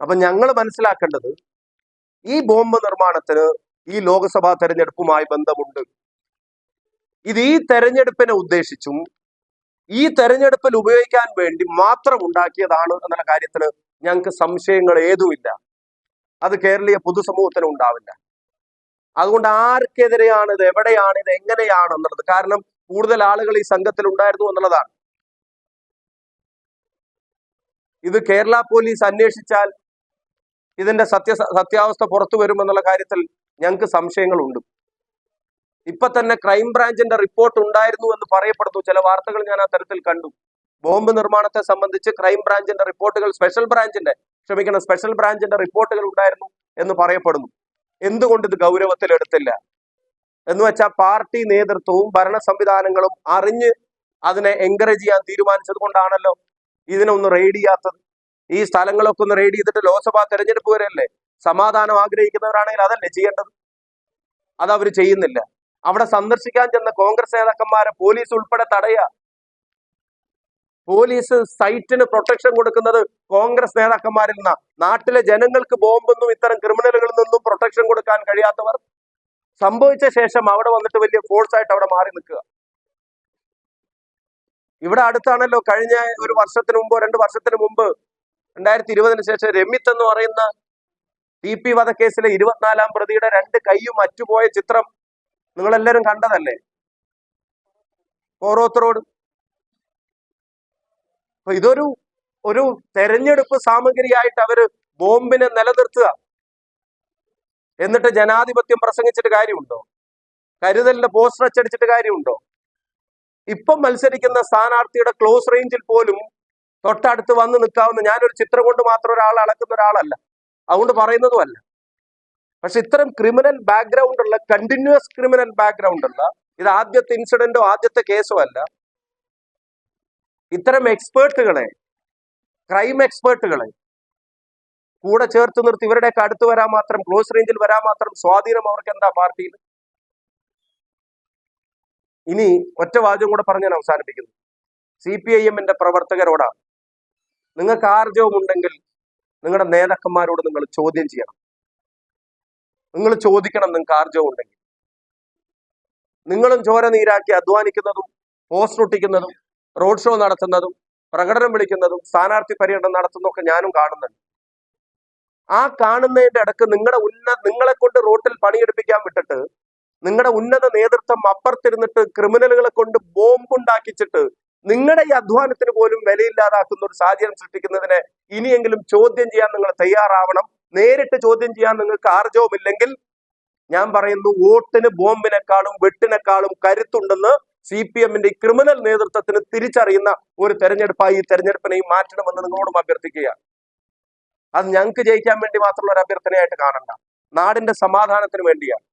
അപ്പൊ ഞങ്ങൾ മനസ്സിലാക്കേണ്ടത് ഈ ബോംബ് നിർമ്മാണത്തിന് ഈ ലോക്സഭാ തെരഞ്ഞെടുപ്പുമായി ബന്ധമുണ്ട്. ഇത് ഈ തെരഞ്ഞെടുപ്പിനെ ഉദ്ദേശിച്ചും ഈ തെരഞ്ഞെടുപ്പിൽ ഉപയോഗിക്കാൻ വേണ്ടി മാത്രം ഉണ്ടാക്കിയതാണ് എന്നുള്ള കാര്യത്തിന് ഞങ്ങൾക്ക് സംശയങ്ങൾ ഏതുമില്ല. അത് കേരളീയ പൊതുസമൂഹത്തിന് ഉണ്ടാവില്ല. അതുകൊണ്ട് ആർക്കെതിരെയാണ് ഇത് എവിടെയാണ് ഇത് എങ്ങനെയാണ് എന്നുള്ളത്? കാരണം കൂടുതൽ ആളുകൾ ഈ സംഘത്തിൽ ഉണ്ടായിരുന്നു എന്നുള്ളതാണ്. ഇത് കേരള പോലീസ് അന്വേഷിച്ചാൽ ഇതിന്റെ സത്യ സത്യാവസ്ഥ പുറത്തു വരുമെന്നുള്ള കാര്യത്തിൽ ഞങ്ങൾക്ക് സംശയങ്ങളുണ്ട്. ഇപ്പൊ തന്നെ ക്രൈംബ്രാഞ്ചിന്റെ റിപ്പോർട്ട് ഉണ്ടായിരുന്നു എന്ന് പറയപ്പെടുന്നു. ചില വാർത്തകൾ ഞാൻ ആ തരത്തിൽ കണ്ടു. ബോംബ് നിർമ്മാണത്തെ സംബന്ധിച്ച് ക്രൈംബ്രാഞ്ചിന്റെ റിപ്പോർട്ടുകൾ സ്പെഷ്യൽ ബ്രാഞ്ചിന്റെ ക്ഷമിക്കണം സ്പെഷ്യൽ ബ്രാഞ്ചിന്റെ റിപ്പോർട്ടുകൾ ഉണ്ടായിരുന്നു എന്ന് പറയപ്പെടുന്നു. എന്തുകൊണ്ട് ഇത് ഗൗരവത്തിൽ എടുത്തില്ല? എന്ന് വെച്ചാൽ പാർട്ടി നേതൃത്വവും ഭരണ സംവിധാനങ്ങളും അറിഞ്ഞ് അതിനെ എൻകറേജ് ചെയ്യാൻ തീരുമാനിച്ചത് കൊണ്ടാണല്ലോ ഇതിനൊന്നും റെയ്ഡ് ചെയ്യാത്തത്. ഈ സ്ഥലങ്ങളൊക്കെ ഒന്ന് റെയ്ഡ് ചെയ്തിട്ട് ലോക്സഭാ തെരഞ്ഞെടുപ്പ് വരെയല്ലേ? സമാധാനം ആഗ്രഹിക്കുന്നവരാണെങ്കിൽ അതല്ലേ ചെയ്യേണ്ടത്? അത് അവർ ചെയ്യുന്നില്ല. അവിടെ സന്ദർശിക്കാൻ ചെന്ന കോൺഗ്രസ് നേതാക്കന്മാരെ പോലീസ് ഉൾപ്പെടെ തടയുക. പോലീസ് സൈറ്റിന് പ്രൊട്ടക്ഷൻ കൊടുക്കുന്നത് കോൺഗ്രസ് നേതാക്കന്മാരിൽ നിന്നാ. നാട്ടിലെ ജനങ്ങൾക്ക് ബോംബൊന്നും ഇത്തരം ക്രിമിനലുകളിൽ നിന്നും പ്രൊട്ടക്ഷൻ കൊടുക്കാൻ കഴിയാത്തവർ സംഭവിച്ച ശേഷം അവിടെ വന്നിട്ട് വലിയ ഫോഴ്സ് ആയിട്ട് അവിടെ മാറി നിൽക്കുക. ഇവിടെ അടുത്താണല്ലോ കഴിഞ്ഞ ഒരു വർഷത്തിന് മുമ്പോ രണ്ട് വർഷത്തിന് മുമ്പ് രണ്ടായിരത്തി ഇരുപതിന് ശേഷം രമിത്ത് എന്ന് പറയുന്ന ടി പി വധക്കേസിലെ ഇരുപത്തിനാലാം പ്രതിയുടെ രണ്ട് കൈയും അറ്റുപോയ ചിത്രം നിങ്ങളെല്ലാവരും കണ്ടതല്ലേ? ഓരോരുത്തരോട്. അപ്പൊ ഇതൊരു ഒരു തെരഞ്ഞെടുപ്പ് സാമഗ്രിയായിട്ട് അവർ ബോംബിനെ നിലനിർത്തുക. എന്നിട്ട് ജനാധിപത്യം പ്രസംഗിച്ചിട്ട് കാര്യമുണ്ടോ? കരുതലിന്റെ പോസ്റ്റർ അച്ചടിച്ചിട്ട് കാര്യമുണ്ടോ? ഇപ്പം മത്സരിക്കുന്ന സ്ഥാനാർത്ഥിയുടെ ക്ലോസ് റേഞ്ചിൽ പോലും തൊട്ടടുത്ത് വന്ന് നിൽക്കാവുന്ന ഞാനൊരു ചിത്രം കൊണ്ട് മാത്രം ഒരാൾ അളക്കുന്ന ഒരാളല്ല. അതുകൊണ്ട് പറയുന്നതുമല്ല. പക്ഷെ ഇത്തരം ക്രിമിനൽ ബാക്ക്ഗ്രൗണ്ട് ഉള്ള കണ്ടിന്യൂസ് ക്രിമിനൽ ബാക്ക്ഗ്രൗണ്ട് ഉള്ള ഇത് ആദ്യത്തെ ഇൻസിഡന്റോ ആദ്യത്തെ കേസോ അല്ല ഇത്തരം എക്സ്പേർട്ടുകളെ ക്രൈം എക്സ്പേർട്ടുകളെ കൂടെ ചേർത്ത് നിർത്തി ഇവരുടെയൊക്കെ അടുത്ത് വരാൻ മാത്രം ക്ലോസ് റേഞ്ചിൽ വരാൻ മാത്രം സ്വാധീനം അവർക്ക് എന്താ പാർട്ടിയിൽ? ഇനി ഒറ്റ വാചകം കൂടെ പറഞ്ഞ് ഞാൻ അവസാനിപ്പിക്കുന്നു. സി പി ഐ എമ്മിന്റെ പ്രവർത്തകരോടാണ് നിങ്ങൾക്ക് ആർജവം ഉണ്ടെങ്കിൽ നിങ്ങളുടെ നേതാക്കന്മാരോട് നിങ്ങൾ ചോദ്യം ചെയ്യണം. നിങ്ങൾ ചോദിക്കണം നിങ്ങൾക്ക് ആർജവം ഉണ്ടെങ്കിൽ. നിങ്ങളും ചോര നീരാക്കി അധ്വാനിക്കുന്നതും പോസ്റ്റർ ഒട്ടിക്കുന്നതും റോഡ് ഷോ നടത്തുന്നതും പ്രകടനം വിളിക്കുന്നതും സ്ഥാനാർത്ഥി പര്യടനം നടത്തുന്നതൊക്കെ ഞാനും കാണുന്നുണ്ട്. ആ കാണുന്നതിന്റെ ഇടയ്ക്ക് നിങ്ങളുടെ ഉന്ന നിങ്ങളെ കൊണ്ട് റോട്ടിൽ പണിയെടുപ്പിക്കാൻ വിട്ടിട്ട് നിങ്ങളുടെ ഉന്നത നേതൃത്വം അപ്പുറത്തിരുന്നിട്ട് ക്രിമിനലുകളെ കൊണ്ട് ബോംബ് ഉണ്ടാക്കിച്ചിട്ട് നിങ്ങളുടെ ഈ അധ്വാനത്തിന് പോലും വിലയില്ലാതാക്കുന്ന ഒരു സാഹചര്യം സൃഷ്ടിക്കുന്നതിനെ ഇനിയെങ്കിലും ചോദ്യം ചെയ്യാൻ നിങ്ങൾ തയ്യാറാവണം. നേരിട്ട് ചോദ്യം ചെയ്യാൻ നിങ്ങൾക്ക് ആർജവുമില്ലെങ്കിൽ ഞാൻ പറയുന്നു വോട്ടിന് ബോംബിനേക്കാളും വെട്ടിനേക്കാളും കരുത്തുണ്ടെന്ന് സി പി എമ്മിന്റെ ക്രിമിനൽ നേതൃത്വത്തിന് തിരിച്ചറിയുന്ന ഒരു തെരഞ്ഞെടുപ്പായി ഈ തെരഞ്ഞെടുപ്പിനെയും മാറ്റണമെന്ന് നിങ്ങളോടും അഭ്യർത്ഥിക്കുകയാണ്. അത് ഞങ്ങൾക്ക് ജയിക്കാൻ വേണ്ടി മാത്രമുള്ള ഒരു അഭ്യർത്ഥനയായിട്ട് കാണണ്ട. നാടിന്റെ സമാധാനത്തിന് വേണ്ടിയാണ്.